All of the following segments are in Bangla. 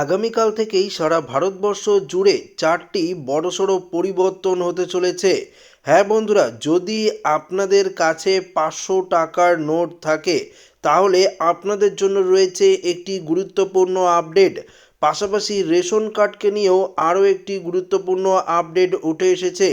আগামীকাল থেকেই সারা ভারতবর্ষ জুড়ে চারটি বড়সড় পরিবর্তন হতে চলেছে। হ্যাঁ বন্ধুরা, যদি আপনাদের কাছে পাঁচশো টাকার নোট থাকে, তাহলে আপনাদের জন্য রয়েছে একটি গুরুত্বপূর্ণ আপডেট। পাশাপাশি রেশন কার্ডকে নিয়েও আরও একটি গুরুত্বপূর্ণ আপডেট উঠে এসেছে।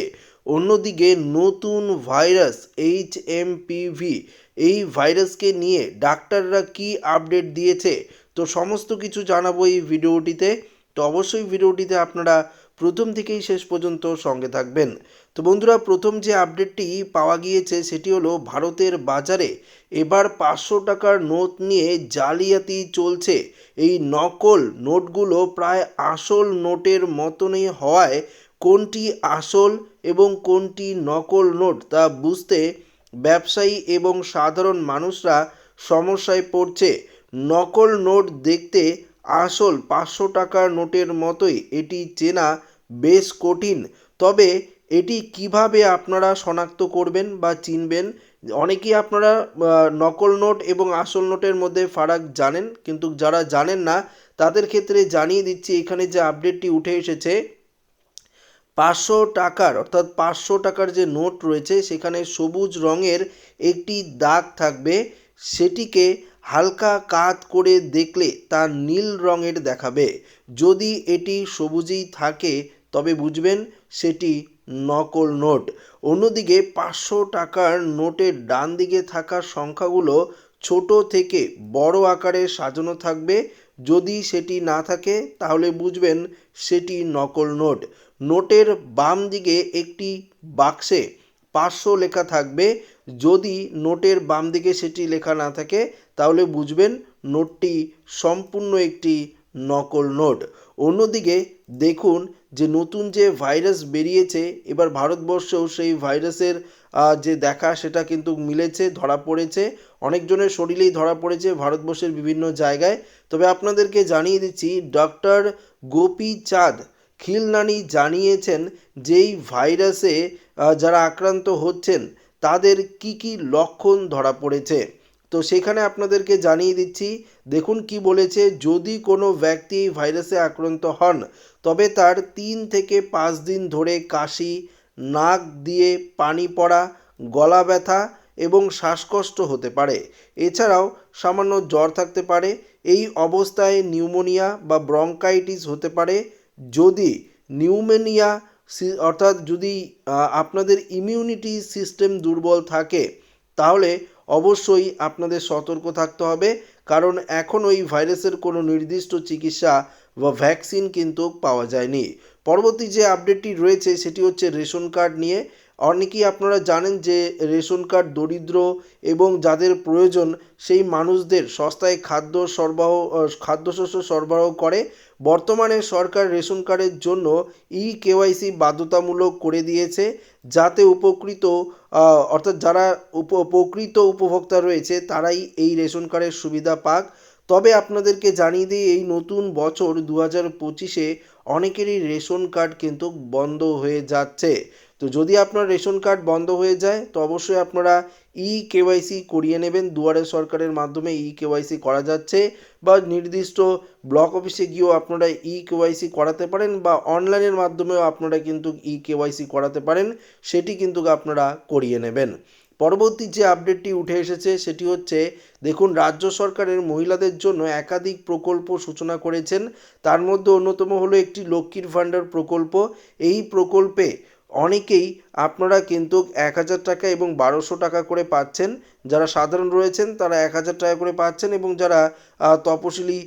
অন্যদিকে নতুন ভাইরাস এইচ এম পিভি এই ভাইরাসকে নিয়ে ডাক্তাররা কি আপডেট দিয়েছে তো সমস্ত কিছু জানাব এই ভিডিওটিতে। তো অবশ্যই ভিডিওটিতে আপনারা প্রথম থেকেই শেষ পর্যন্ত সঙ্গে থাকবেন। তো বন্ধুরা, প্রথম যে আপডেটটি পাওয়া গিয়েছে সেটি হলো ভারতের বাজারে এবার পাঁচশো টাকার নোট নিয়ে জালিয়াতি চলছে। এই নকল নোটগুলো প্রায় আসল নোটের মতনই হওয়ায় কোনটি আসল এবং কোনটি নকল নোট তা বুঝতে ব্যবসায়ী এবং সাধারণ মানুষরা সমস্যায় পড়ছে। নকল নোট দেখতে আসল পাঁচশো টাকার নোটের মতোই। এটি চেনা বেশ কঠিন। তবে এটি কীভাবে আপনারা শনাক্ত করবেন বা চিনবেন? অনেকেই আপনারা নকল নোট এবং আসল নোটের মধ্যে ফারাক জানেন, কিন্তু যারা জানেন না, তাদের ক্ষেত্রে জানিয়ে দিচ্ছি, এখানে যে আপডেটটি উঠে এসেছে, পাঁচশো টাকার, অর্থাৎ পাঁচশো টাকার যে নোট রয়েছে, সেখানে সবুজ রঙের একটি দাগ থাকবে। সেটিকে হালকা কাত করে দেখলে তা নীল রঙের দেখাবে। যদি এটি সবুজেই থাকে, তবে বুঝবেন সেটি নকল নোট। অন্যদিকে পাঁচশো টাকার নোটের ডান দিকে থাকা সংখ্যাগুলো ছোট থেকে বড় আকারে সাজানো থাকবে। যদি সেটি না থাকে, তাহলে বুঝবেন সেটি নকল নোট। নোটের বাম দিকে একটি বাক্সে পাঁচশো লেখা থাকবে। যদি নোটের বাম দিকে সেটি লেখা না থাকে, তাহলে বুঝবেন নোটটি সম্পূর্ণ একটি নকল নোট। অন্যদিকে দেখুন যে নতুন যে ভাইরাস বেরিয়েছে, এবার ভারতবর্ষেও সেই ভাইরাসের যে দেখা, সেটা কিন্তু মিলেছে, ধরা পড়েছে। অনেকজনের শরীরেই ধরা পড়েছে ভারতবর্ষের বিভিন্ন জায়গায়। তবে আপনাদেরকে জানিয়ে দিচ্ছি, ডক্টর গোপী চাঁদ খিলনানি জানিয়েছেন যেই ভাইরাসে যারা আক্রান্ত হচ্ছেন, তাদের কি কি লক্ষণ ধরা পড়েছে। তো সেখানে আপনাদেরকে জানিয়ে দিচ্ছি, দেখুন কি বলেছে, যদি কোনো ব্যক্তি ভাইরাসে আক্রান্ত হন, তবে তার তিন থেকে পাঁচ দিন ধরে কাশি, নাক দিয়ে পানি পড়া, গলা ব্যথা এবং শ্বাসকষ্ট হতে পারে। এছাড়াও সামান্য জ্বর থাকতে পারে, এই অবস্থায় নিউমোনিয়া বা ব্রঙ্কাইটিস হতে পারে যদি নিউমেনিয়া অর্থাৎ যদি আপনাদের ইমিউনিটি সিস্টেম দুর্বল থাকে, তাহলে অবশ্যই আপনাদের সতর্ক থাকতে হবে। কারণ এখন ওই ভাইরাসের কোনো নির্দিষ্ট চিকিৎসা বা ভ্যাকসিন কিন্তু পাওয়া যায়নি। পরবর্তী যে আপডেটটি রয়েছে, সেটি হচ্ছে রেশন কার্ড নিয়ে। অনেকেই আপনারা জানেন যে রেশন কার্ড দরিদ্র এবং যাদের প্রয়োজন সেই মানুষদের সস্তায় খাদ্য সরবরাহ খাদ্যশস্য সরবরাহ করে। বর্তমানে সরকার রেশন কার্ডের জন্য ই কেওয়াইসি বাধ্যতামূলক করে দিয়েছে, যাতে উপকৃত অর্থাৎ যারা উপ- উপকৃত উপভোক্তা রয়েছে তারাই এই রেশন কার্ডের সুবিধা পাক। তবে আপনাদেরকে জানিয়ে দিই, এই নতুন বছর দু হাজার পঁচিশে অনেকেরই রেশন কার্ড কিন্তু বন্ধ হয়ে যাচ্ছে। তো যদি আপনার রেশন কার্ড বন্ধ হয়ে যায়, তো অবশ্যই আপনারা ই কেওয়াইসি করিয়ে নেবেন। দুয়ারে সরকারের মাধ্যমে ই কেওয়াইসি করা যাচ্ছে বা নির্দিষ্ট ব্লক অফিসে গিয়েও আপনারা ই কেওয়াইসি করাতে পারেন বা অনলাইনের মাধ্যমেও আপনারা কিন্তু ই কেওয়াইসি করাতে পারেন, সেটি কিন্তু আপনারা করিয়ে নেবেন। পরবর্তী যে আপডেটটি উঠে এসেছে, সেটি হচ্ছে, দেখুন, রাজ্য সরকারের মহিলাদের জন্য একাধিক প্রকল্প সূচনা করেছেন। তার মধ্যে অন্যতম হলো একটি লক্ষ্মীর ভাণ্ডার প্রকল্প। এই প্রকল্পে অনেকেই আপনারা কিন্তু এক হাজার টাকা এবং বারোশো টাকা করে পাচ্ছেন। যারা সাধারণ রয়েছেন, তারা এক হাজার টাকা করে পাচ্ছেন এবং যারা তপশিলি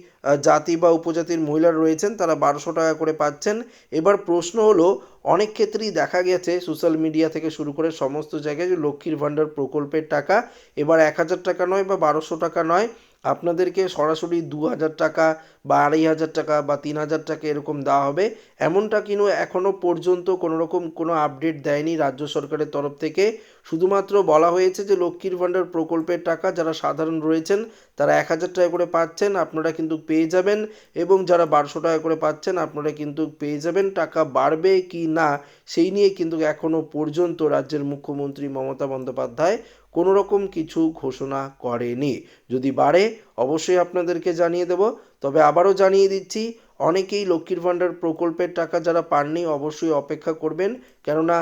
জাতি বা উপজাতির মহিলা রয়েছেন, তারা বারোশো টাকা করে পাচ্ছেন। এবার প্রশ্ন হলো, অনেক ক্ষেত্রেই দেখা গেছে সোশ্যাল মিডিয়া থেকে শুরু করে সমস্ত জায়গায় যে লক্ষ্মীর ভাণ্ডার প্রকল্পের টাকা এবার এক হাজার টাকা নয় বা বারোশো টাকা নয়। আপনাদেরকে সরাসরি দু হাজার টাকা বা আড়াই হাজার টাকা বা তিন হাজার টাকা এরকম দেওয়া হবে। এমনটা কিন্তু এখনও পর্যন্ত কোনো রকম কোনো আপডেট দেয়নি রাজ্য সরকারের তরফ থেকে। শুধুমাত্র বলা হয়েছে যে লক্ষ্মীর ভাণ্ডার প্রকল্পের টাকা যারা সাধারণ রয়েছেন, তারা এক হাজার টাকা করে পাচ্ছেন, আপনারা কিন্তু পেয়ে যাবেন এবং যারা বারোশো টাকা করে পাচ্ছেন, আপনারা কিন্তু পেয়ে যাবেন। টাকা বাড়বে কি না, সেই নিয়ে কিন্তু এখনও পর্যন্ত রাজ্যের মুখ্যমন্ত্রী মমতা বন্দ্যোপাধ্যায় কোনো রকম কিছু ঘোষণা করেনি। যদি বাড়ে, অবশ্যই আপনাদেরকে জানিয়ে দেব। তবে আবারও জানিয়ে দিচ্ছি, অনেকেই লক্ষ্মীর ভাণ্ডার প্রকল্পের টাকা যারা পাননি, অবশ্যই অপেক্ষা করবেন। কেননা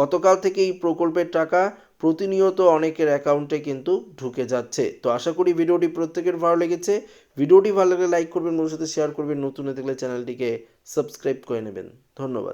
গতকাল থেকে এই প্রকল্পের টাকা প্রতিনিয়ত অনেকের অ্যাকাউন্টে কিন্তু ঢুকে যাচ্ছে। তো আশা করি ভিডিওটি প্রত্যেকের ভালো লেগেছে। ভিডিওটি ভালো লাগলে লাইক করবেন বন্ধুর সাথে শেয়ার করবেন। নতুন হয়ে থাকলে চ্যানেলটিকে সাবস্ক্রাইব করে নেবেন। ধন্যবাদ।